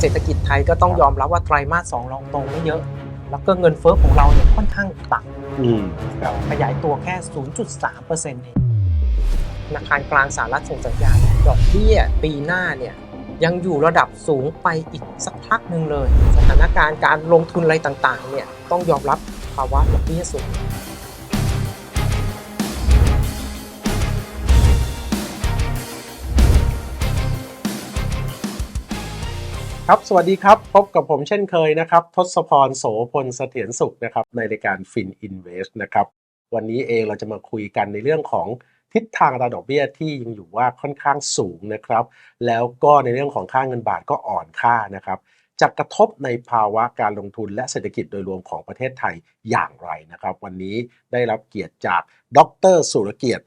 เศรษฐกิจไทยก็ต้องยอมรับว่าไตรมาสสองเราโตไม่เยอะ แล้วก็เงินเฟ้อของเราเนี่ยค่อนข้างต่ำอืมครับขยายตัวแค่ 0.3%เองธนาคารกลางสหรัฐส่งสัญญาณดอกเบี้ยปีหน้าเนี่ยยังอยู่ระดับสูงไปอีกสักพักหนึ่งเลย สถานการณ์การลงทุนอะไรต่างๆเนี่ยต้องยอมรับภาวะดอกเบี้ยสูง ครับ สวัสดีครับ พบกับผมเช่นเคยนะครับ ทศพรโสพลเสถียรสุขนะครับ ในรายการ Fin Invest นะครับ วันนี้เองเราจะมาคุยกันในเรื่องของทิศทางอัตราดอกเบี้ยที่ยังอยู่ว่าค่อนข้างสูงนะครับ แล้วก็ในเรื่องของค่าเงินบาทก็อ่อนค่านะครับ จะกระทบในภาวะการลงทุนและเศรษฐกิจโดยรวมของประเทศไทยอย่างไรนะครับ วันนี้ได้รับเกียรติจากดรสุรเกียรติ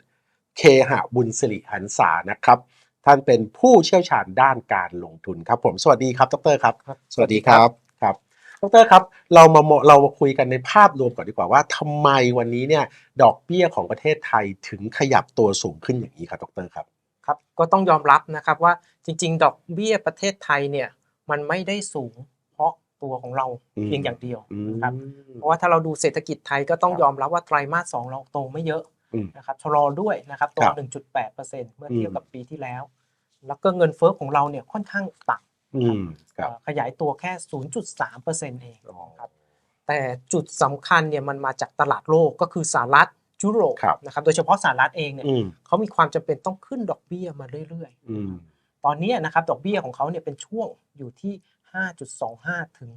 เคหะบุญสิริหันษานะครับ ท่านเป็นผู้เชี่ยวชาญด้านการลงทุนครับ ผมสวัสดีครับดรครับครับสวัสดีครับครับดรครับเรามาเรามาคุยกันในภาพรวมก่อนดีกว่าว่าทำไมวันนี้เนี่ยดอกเบี้ยของประเทศไทยถึงขยับตัวสูงขึ้นอย่างนี้ครับดรครับครับก็ต้องยอมรับนะครับว่าจริง ๆ ดอกเบี้ยประเทศไทยเนี่ยมันไม่ได้สูง เพราะตัวของเราอืมเพียงอย่างเดียวอืมนะครับเพราะว่าถ้าเราดูเศรษฐกิจไทยก็ต้องครับยอมรับว่าไตรมาสสองเราโตไม่เยอะอืม นะครับชะลอด้วยนะครับโตครับ1.8%เมื่อเทียบอืมกับปีที่แล้ว แล้วก็เงินเฟ้อของเราเนี่ยค่อนข้างต่ำอืมครับเอ่อขยายตัวแค่ 0.3%เองอ๋อครับแต่จุดสำคัญเนี่ยมันมาจากตลาดโลกก็คือสหรัฐยุโรปครับนะครับโดยเฉพาะสหรัฐเองเนี่ยอืมเขามีความจำเป็นต้องขึ้นดอกเบี้ยมาเรื่อยอืมๆตอนนี้นะครับดอกเบี้ยของเขาเนี่ยเป็นช่วงอยู่ที่ 5.25 ถึง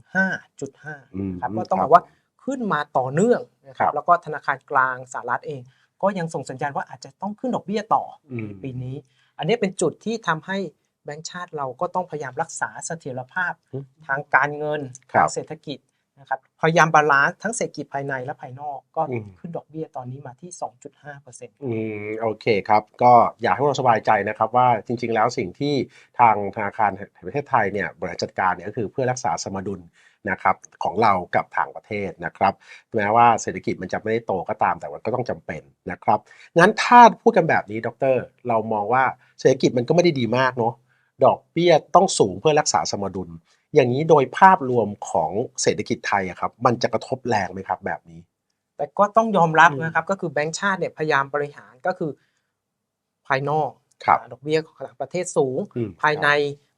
5.5อืมครับก็ต้องบอกว่าขึ้นมาต่อเนื่องนะครัครับบแล้วก็ธนาคารกลางสหรัฐเอง ก็ยังส่งสัญญาณว่าอาจจะต้องขึ้นดอกเบี้ยต่ออืมในปีนี้ อันนี้เป็นจุดที่ทำให้แบงก์ชาติเราก็ต้องพยายามรักษาเสถียรภาพอืมทางการเงินครับทางเศรษฐกิจ นะครับพยายามบาลานซ์ทั้งเศรษฐกิจภายในและภายนอกก็อืมขึ้นดอกเบี้ยตอนนี้มาที่ 2.5%อืมโอเคครับ ก็อยากให้เราสบายใจนะครับว่าจริง ๆ แล้วสิ่งที่ทางธนาคารแห่งประเทศไทยเนี่ยบริหารจัดการเนี่ยก็คือเพื่อรักษาสมดุลนะครับของเรากับต่างประเทศนะครับแม้ว่าเศรษฐกิจมันจะไม่ได้โตก็ตามแต่มันก็ต้องจำเป็นนะครับงั้นถ้าพูดกันแบบนี้ดร เรามองว่าเศรษฐกิจมันก็ไม่ได้ดีมากเนาะดอกเบี้ยต้องสูงเพื่อรักษาสมดุล อย่างนี้โดยภาพรวมของเศรษฐกิจไทยอะครับ มันจะกระทบแรงไหมครับ แบบนี้ แต่ก็ต้องยอมรับอืมนะครับ ก็คือแบงก์ชาติเนี่ยพยายามบริหารก็คือภายนอกครับดอกเบี้ยของต่างประเทศสูงอืมภายใน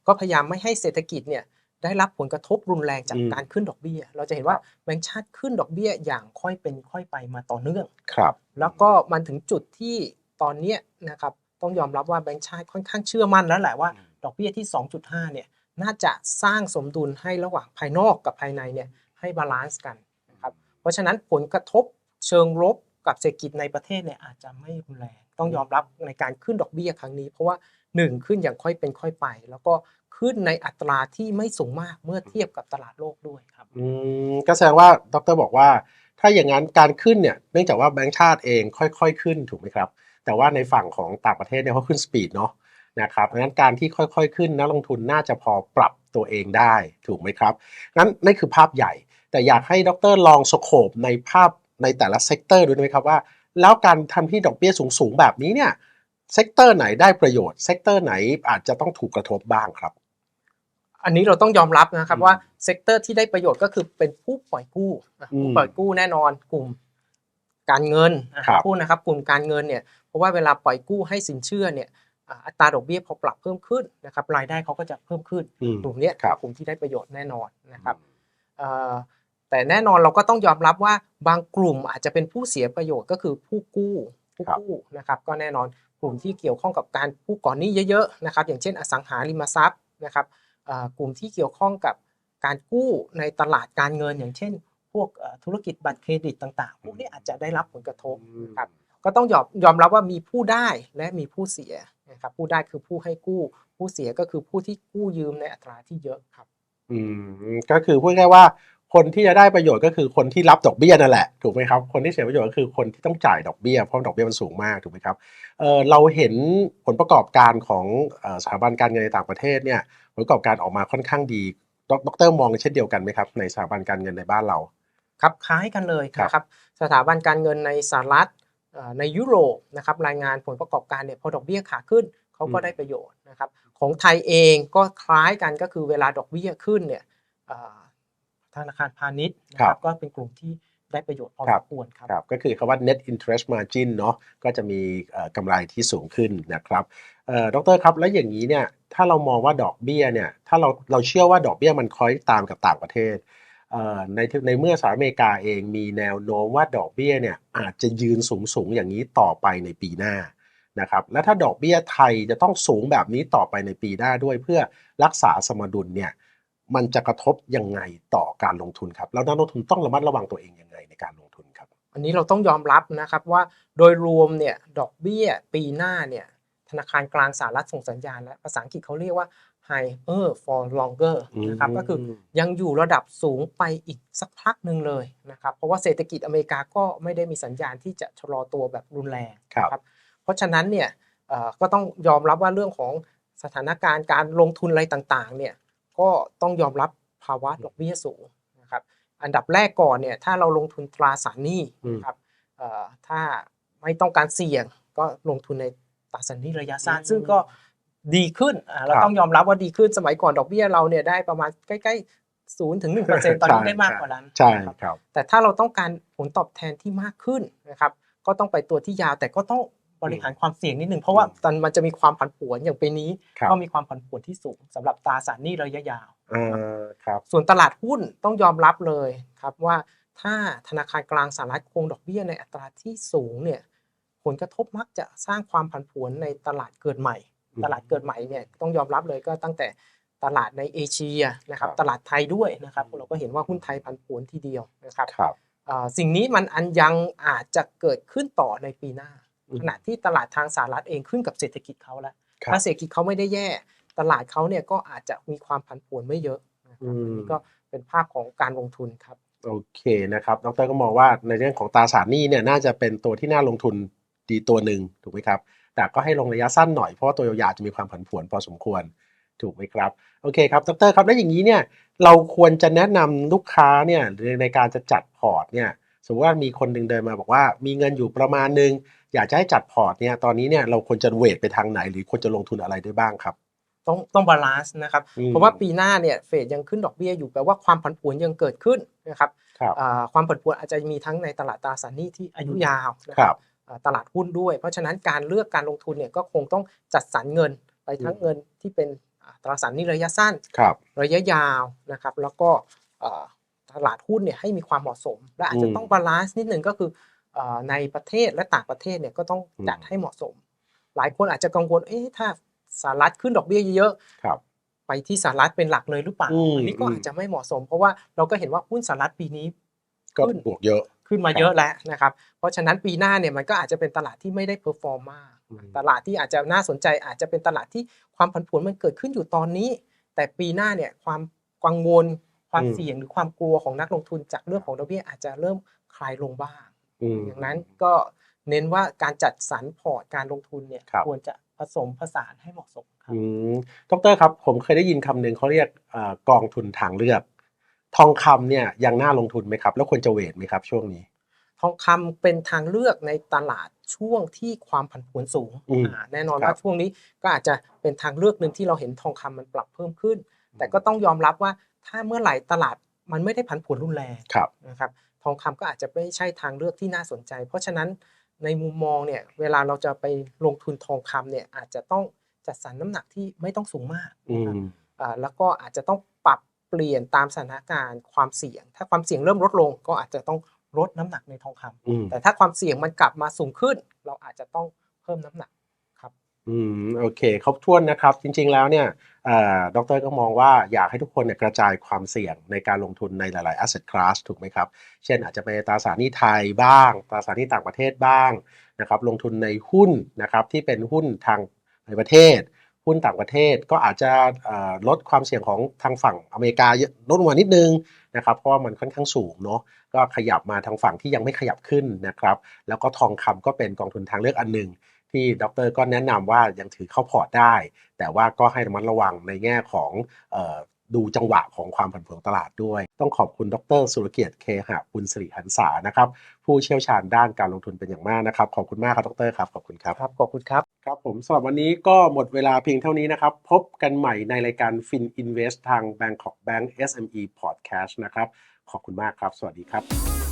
ก็พยายามไม่ให้เศรษฐกิจเนี่ยได้รับผลกระทบรุนแรงจากอืมการขึ้นดอกเบี้ย เราจะเห็นว่าแบงก์ชาติขึ้นดอกเบี้ยอย่างค่อยเป็นค่อยไปมาต่อเนื่องครับ แล้วก็มันถึงจุดที่ตอนเนี้ยนะครับต้องยอมรับว่าแบงก์ชาติค่อนข้างเชื่อมั่นแล้วแหละว่าอืมดอกเบี้ยที่ 2.5 เนี่ย น่าจะสร้างสมดุลให้ระหว่างภายนอกกับภายในเนี่ยให้บาลานซ์กันนะครับเพราะฉะนั้นผลกระทบเชิงลบกับเศรษฐกิจในประเทศเนี่ยอาจจะไม่รุนแรงต้องยอมรับในการขึ้นดอกเบี้ยครั้งนี้ เพราะว่า 1 ขึ้นอย่างค่อยเป็นค่อยไป แล้วก็ขึ้นในอัตราที่ไม่สูงมากเมื่อเทียบกับตลาดโลกด้วยครับอืมก็แสดงว่าดรบอกว่า ถ้าอย่างนั้นการขึ้นเนี่ยเนื่องจากว่าแบงก์ชาติเองค่อย ๆ ขึ้นถูกไหมครับ แต่ว่าในฝั่งของต่างประเทศเนี่ยเขาขึ้นสปีดเนาะ นะครับงั้นการที่ค่อยๆ ขึ้นนักลงทุนน่าจะพอปรับตัวเองได้ถูกไหมครับงั้นนี่คือภาพใหญ่ แต่อยากให้ดรลองสโคบในภาพในแต่ละเซกเตอร์ดูได้ไหมครับว่า แล้วการทำที่ดอกเบี้ยสูงๆ แบบนี้เนี่ยเซกเตอร์ไหนได้ประโยชน์เซกเตอร์ไหนอาจจะต้องถูกกระทบบ้างครับ อันนี้เราต้องยอมรับนะครับอืมว่าเซกเตอร์ที่ได้ประโยชน์ก็คือเป็นผู้ปล่อยกู้นะอืมผู้ปล่อยกู้แน่นอนกลุ่มการเงินนะครับพูดนะครับกลุ่มการเงินเนี่ยเพราะว่าเวลาปล่อยกู้ให้สินเชื่อเนี่ย อ่าอัตราดอกเบี้ยพอปรับเพิ่มขึ้นนะครับรายได้เขาก็จะเพิ่มขึ้นอืมกลุ่มเนี้ยครับกลุ่มที่ได้ประโยชน์แน่นอนนะครับเอ่อแต่แน่นอนเราก็ต้องยอมรับว่าบางกลุ่มอาจจะเป็นผู้เสียประโยชน์ก็คือผู้กู้ผู้ครับกู้นะครับก็แน่นอนกลุ่มที่เกี่ยวข้องกับการผู้ก่อนหนี้เยอะๆนะครับอย่างเช่นอสังหาริมทรัพย์นะครับเอ่อกลุ่มที่เกี่ยวข้องกับการกู้ในตลาดการเงิน อย่างเช่น พวกเอ่อธุรกิจบัตรเครดิตต่างๆ พวกนี้อาจจะได้รับผลกระทบครับก็ต้องยอมยอมรับว่ามีผู้ได้และมีผู้เสีย นะครับผู้ได้คือผู้ให้กู้ ผู้เสียก็คือผู้ที่กู้ยืมในอัตราที่เยอะครับ อืมก็คือพูดง่ายๆว่าคนที่จะได้ประโยชน์ก็คือคนที่รับดอกเบี้ยนั่นแหละถูกไหมครับคนที่เสียประโยชน์ก็คือคนที่ต้องจ่ายดอกเบี้ยเพราะดอกเบี้ยมันสูงมากถูกไหมครับเออเราเห็นผลประกอบการของเอ่อสถาบันการเงินในต่างประเทศเนี่ยผลประกอบการออกมาค่อนข้างดีดดรมองเช่นเดียวกันไหมครับในสถาบันการเงินในบ้านเรา ครับคล้ายกันเลยครับนะครับสถาบันการเงินในสหรัฐเอ่อ ในยุโรปนะครับรายงานผลประกอบการเนี่ยพอดอกเบี้ยขาขึ้นเขาก็ได้ประโยชน์นะครับของไทยเองก็คล้ายกันก็คือเวลาดอกเบี้ยขึ้นเนี่ยเอ่อธนาคารพาณิชย์นะคครัรับบก็เป็นกลุ่มที่ได้ประโยชน์พอครัสบมควรครับครับ ก็คือคำว่า net interest margin เนาะก็จะมีเอ่อกำไรที่สูงขึ้นนะครับเอ่อดรครับ แล้วอย่างนี้เนี่ยถ้าเรามองว่าดอกเบี้ยเนี่ยถ้าเราเราเชื่อว่าดอกเบี้ยมันคล้อยตามกับต่างประเทศเอ่อ ในในเมื่อสหรัฐอเมริกาเองมีแนวโน้มว่าดอกเบี้ยเนี่ยอาจจะยืนสูงสูงๆอย่างนี้ต่อไปในปีหน้านะครับและถ้าดอกเบี้ยไทยจะต้องสูงแบบนี้ต่อไปในปีหน้าด้วยเพื่อรักษาสมดุลเนี่ยมันจะกระทบยังไงต่อการลงทุนครับ แล้วนักลงทุนต้องระมัดระวังตัวเองยังไงในการลงทุนครับ อันนี้เราต้องยอมรับนะครับว่าโดยรวมเนี่ยดอกเบี้ยปีหน้าเนี่ยธนาคารกลางสหรัฐส่งสัญญาณและภาษาอังกฤษเขาเรียกว่า higher for longer นะครับก็คือยังอยู่ระดับสูงไปอีกสักพักหนึ่งเลยนะครับเพราะว่าเศรษฐกิจอเมริกาก็ไม่ได้มีสัญญาณที่จะชะลอตัวแบบรุนแรงครับนะเพราะฉะนั้นเนี่ยเอ่อก็ต้องยอมรับว่าเรื่องของสถานการณ์การลงทุนอะไรต่างๆเนี่ยก็ต้องยอมรับภาวะดอกเบี้ยสูงนะครับอันดับแรกก่อนเนี่ยถ้าเราลงทุนตราสารหนี้นะครับเอ่อถ้าไม่ต้องการเสี่ยงก็ลงทุนในตราสารหนี้ระยะสั้นอืมซึ่งก็ ดีขึ้นอ่าเราครับต้องยอมรับว่าดีขึ้นสมัยก่อนดอกเบี้ยเราเนี่ยได้ประมาณใกล้ๆศูนย์ถึงหนึ่งเปอร์เซ็นต์ตอนนี้ใช่ได้มากกว่านั้นใช่นะครับครับ แต่ถ้าเราต้องการผลตอบแทนที่มากขึ้นนะครับ ก็ต้องไปตัวที่ยาวแต่ก็ต้องบริหารความเสี่ยงนิดนึงเพราะว่าอืมตอนมันจะมีความผันผวนอย่างปีนี้ครับก็มีความผันผวนที่สูงสำหรับตราสารหนี้ระยะยาวอ่าครับส่วนตลาดหุ้นต้องยอมรับเลยครับว่าถ้าธนาคารกลางสหรัฐคงดอกเบี้ยในอัตราที่สูงเนี่ยผลกระทบมักจะสร้างความผันผวนในตลาดเกิดใหม่อืม ตลาดเกิดใหม่เนี่ยต้องยอมรับเลยก็ตั้งแต่ตลาดในเอเชียนะครับครับตลาดไทยด้วยนะครับเราก็เห็นว่าหุ้นไทยผันผวนทีเดียวนะครับครับอ่าสิ่งนี้มันอันยังอาจจะเกิดขึ้นต่อในปีหน้าอืมขณะที่ตลาดทางสหรัฐเองขึ้นกับเศรษฐกิจเขาแล้วครับถ้าเศรษฐกิจเขาไม่ได้แย่ ตลาดเขาเนี่ยก็อาจจะมีความผันผวนไม่เยอะนะครับอืมอันนี้ก็เป็นภาพของการลงทุนครับโอเคนะครับดรก็มองว่าในเรื่องของตราสารหนี้เนี่ยน่าจะเป็นตัวที่น่าลงทุนดีตัวหนึ่งถูกไหมครับ แต่ก็ให้ลงระยะสั้นหน่อยเพราะว่าตัวยาวๆจะมีความผันผวนพอสมควรถูกไหมครับโอเคครับดรครับแล้วอย่างนี้เนี่ยเราควรจะแนะนำลูกค้าเนี่ยหรือในการจะจัดพอร์ตเนี่ยสมมติว่ามีคนหนึ่งเดินมาบอกว่ามีเงินอยู่ประมาณหนึ่งอยากจะให้จัดพอร์ตเนี่ยตอนนี้เนี่ยเราควรจะเวทไปทางไหน หรือควรจะลงทุนอะไรได้บ้างครับ ต้องต้องบาลานซ์นะครับอืมเพราะว่าปีหน้าเนี่ยเฟดยังขึ้นดอกเบี้ยอยู่แปลว่าความผันผวนยังเกิดขึ้นนะครับครับอ่าความผันผวนอาจจะมีทั้งในตลาดตราสารหนี้ที่อายุยาวนะคครัรับบอ่า ตลาดหุ้นด้วย เพราะฉะนั้นการเลือกการลงทุนเนี่ยก็คงต้องจัดสรรเงินไปทั้งอืมเงินที่เป็นอ่าตราสารหนี้ระยะสั้นครับระยะยาวนะครับ แล้วก็เอ่อตลาดหุ้นเนี่ยให้มีความเหมาะสม และอาจจะอืมต้องบาลานซ์นิดหนึ่งก็คือเอ่อในประเทศและต่างประเทศเนี่ยก็ต้องจัดอืมให้เหมาะสม หลายคนอาจจะกังวลเอ๊ะถ้าสหรัฐขึ้นดอกเบี้ยเยอะครับๆไปที่สหรัฐเป็นหลักเลยหรือเปล่าอืมอันนี้ก็อืมอาจจะไม่เหมาะสม เพราะว่าเราก็เห็นว่าหุ้นสหรัฐปีนี้ก็ขึ้นบวกเยอะ ขึ้นมาเยอะแล้วนะครับ เพราะฉะนั้นปีหน้าเนี่ยมันก็อาจจะเป็นตลาดที่ไม่ได้เพอร์ฟอร์มมากอืมตลาดที่อาจจะน่าสนใจ อาจจะเป็นตลาดที่ความผันผวนมันเกิดขึ้นอยู่ตอนนี้ แต่ปีหน้าเนี่ยความกังวลความอืมเสี่ยงหรือความกลัวของนักลงทุนจากเรื่องของดอกเบี้ยอาจจะเริ่มคลายลงบ้างอืมอย่างนั้นก็เน้นว่าการจัดสรรพอร์ตการลงทุนเนี่ยครับควรจะผสมผสานให้เหมาะสมครับอืมดรครับผมเคยได้ยินคำหนึ่งเขาเรียกเอ่อกองทุนทางเลือก ทองคำเนี่ยยังน่าลงทุนไหมครับ แล้วควรจะเวทไหมครับ ช่วงนี้ ทองคำเป็นทางเลือกในตลาดช่วงที่ความผันผวนสูงอืมอ่าแน่นอนครัว่าบ ช่วงนี้ก็อาจจะเป็นทางเลือกหนึ่งที่เราเห็นทองคำมันปรับเพิ่มขึ้น แต่ก็ต้องยอมรับว่าถ้าเมื่อไหร่ตลาดมันไม่ได้ผันผวนรุนแรง ครับ นะครับทองคำก็อาจจะไม่ใช่ทางเลือกที่น่าสนใจ เพราะฉะนั้นในมุมมองเนี่ยเวลาเราจะไปลงทุนทองคำเนี่ยอาจจะต้องจัดสรรน้ำหนักที่ไม่ต้องสูงมากอืนะครับมอ่าแล้วก็อาจจะต้องปรับ เปลี่ยนตามสถานการณ์ความเสี่ยง ถ้าความเสี่ยงเริ่มลดลงก็อาจจะต้องลดน้ำหนักในทองคำอืมแต่ถ้าความเสี่ยงมันกลับมาสูงขึ้น เราอาจจะต้องเพิ่มน้ำหนักครับ อืมโอเคครบถ้วนนะครับ จริง ๆ แล้วเนี่ยเอ่อดรก็มองว่าอยากให้ทุกคนเนี่ยกระจายความเสี่ยงในการลงทุนในหลาย ๆ asset class ถูกไหมครับ เช่นอาจจะเป็นตราสารหนี้ไทยบ้าง ตราสารหนี้ต่างประเทศบ้างนะครับ ลงทุนในหุ้นนะครับที่เป็นหุ้นทางในประเทศ หุ้นต่างประเทศก็อาจจะลดความเสี่ยงของทางฝั่งอเมริกาลดลงมานิดนึงนะครับเพราะว่ามันค่อนข้างสูงเนาะก็ขยับมาทางฝั่งที่ยังไม่ขยับขึ้นนะครับ แล้วก็ทองคำก็เป็นกองทุนทางเลือกอันหนึ่งที่ดรก็แนะนำว่ายังถือเข้าพอร์ตได้ แต่ว่าก็ให้ระมัดระวังในแง่ของออดูจังหวะของความผันผวนตลาดด้วย ต้องขอบคุณดร สุรเกียรติเคหะบุญสิริหันษานะครับ ผู้เชี่ยวชาญด้านการลงทุนเป็นอย่างมากนะครับ ขอบคุณมากครับดรครับ ขอบคุณครับ ครับ ขอบคุณครับ ครับผมสำหรับวันนี้ก็หมดเวลาเพียงเท่านี้นะครับ พบกันใหม่ในรายการ Fin Invest ทาง Bangkok Bank SME Podcast นะครับ ขอบคุณมากครับ สวัสดีครับ